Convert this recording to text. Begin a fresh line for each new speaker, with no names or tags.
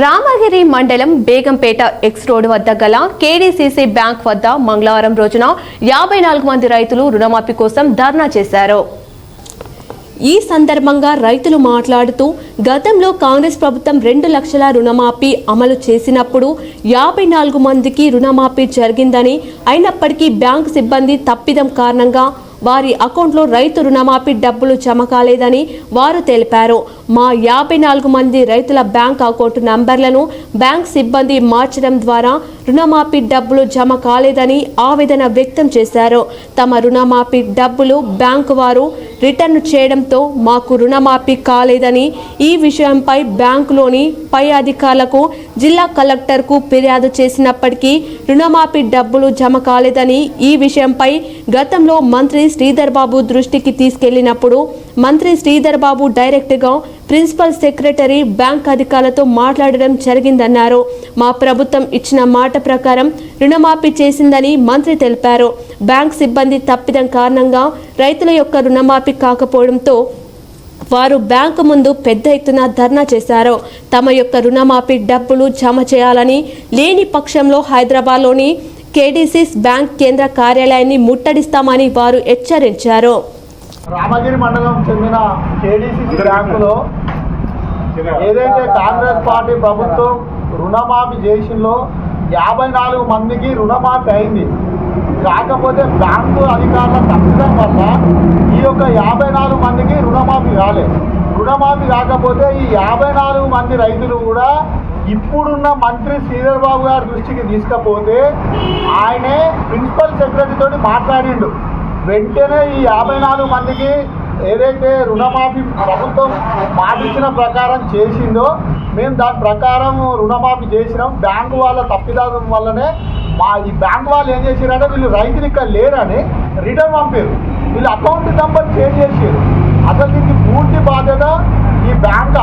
రామగిరి మండలం Begumpet X road వద్ద గల కేడీసీసీ బ్యాంక్ వద్ద మంగళవారం రోజున యాభై నాలుగు మంది రైతులు రుణమాఫీ కోసం ధర్నా చేశారు. ఈ సందర్భంగా రైతులు మాట్లాడుతూ గతంలో కాంగ్రెస్ ప్రభుత్వం రెండు లక్షల రుణమాఫీ అమలు చేసినప్పుడు యాభై నాలుగు మందికి రుణమాఫీ జరిగిందని అయినప్పటికీ బ్యాంకు సిబ్బంది తప్పిదం కారణంగా వారి అకౌంట్లో రైతు రుణమాఫీ డబ్బులు జమ కాలేదని వారు తెలిపారు. మా యాభై నాలుగు మంది రైతుల బ్యాంక్ అకౌంట్ నంబర్లను బ్యాంక్ సిబ్బంది మార్చడం ద్వారా రుణమాఫీ డబ్బులు జమ కాలేదని ఆవేదన వ్యక్తం చేశారు. తమ రుణమాఫీ డబ్బులు బ్యాంకు వారు రిటర్న్ చేయడంతో మాకు రుణమాఫీ కాలేదని ఈ విషయంపై బ్యాంకులోని పై అధికారులకు జిల్లా కలెక్టర్కు ఫిర్యాదు చేసినప్పటికీ రుణమాఫీ డబ్బులు జమ కాలేదని ఈ విషయంపై గతంలో మంత్రి శ్రీధర్ బాబు దృష్టికి తీసుకెళ్ళినప్పుడు మంత్రి శ్రీధర్ బాబు డైరెక్ట్గా ప్రిన్సిపల్ సెక్రటరీ బ్యాంక్ అధికారులతో మాట్లాడడం జరిగిందన్నారు. మా ప్రభుత్వం ఇచ్చిన మాట ప్రకారం రుణమాఫీ చేసిందని మంత్రి తెలిపారు. బ్యాంక్ సిబ్బంది తప్పిదం కారణంగా రైతుల యొక్క రుణమాఫీ కాకపోవడంతో వారు బ్యాంకు ముందు పెద్ద ఎత్తున ధర్నా చేశారు. తమ యొక్క రుణమాఫీ డబ్బులు జమ చేయాలని లేని పక్షంలో హైదరాబాద్లోని కేడీసీస్ బ్యాంక్ కేంద్ర కార్యాలయాన్ని ముట్టడిస్తామని వారు హెచ్చరించారు.
రామగిరి మండలం చెందిన కేడీసీ బ్యాంకులో ఏదైతే కాంగ్రెస్ పార్టీ ప్రభుత్వం రుణమాఫీ చేసిందో యాభై నాలుగు మందికి రుణమాఫీ అయింది. కాకపోతే బ్యాంకు అధికారుల తప్పడం వల్ల ఈ యొక్క యాభై నాలుగు మందికి రుణమాఫీ కాలేదు రుణమాఫీ కాకపోతే ఈ యాభై నాలుగు మంది రైతులు కూడా ఇప్పుడున్న మంత్రి శ్రీధర్ బాబు గారి దృష్టికి తీసుకపోతే ఆయనే ప్రిన్సిపల్ సెక్రటరీ తోటి మాట్లాడిండు. వెంటనే ఈ యాభై నాలుగు మందికి ఏదైతే రుణమాఫీ ప్రభుత్వం మాటిచ్చిన ప్రకారం చేసిందో మేము దాని ప్రకారం రుణమాఫీ చేసినాం. బ్యాంకు వాళ్ళ తప్పిదాం వల్లనే మా ఈ బ్యాంకు వాళ్ళు ఏం చేశారంటే వీళ్ళు రైతులు ఇక్కడ లేరని రిటర్న్ పంపారు వీళ్ళు అకౌంట్ నెంబర్ చేంజ్ చేసారు అసలు దీనికి పూర్తి బాధ్యత ఈ బ్యాంక్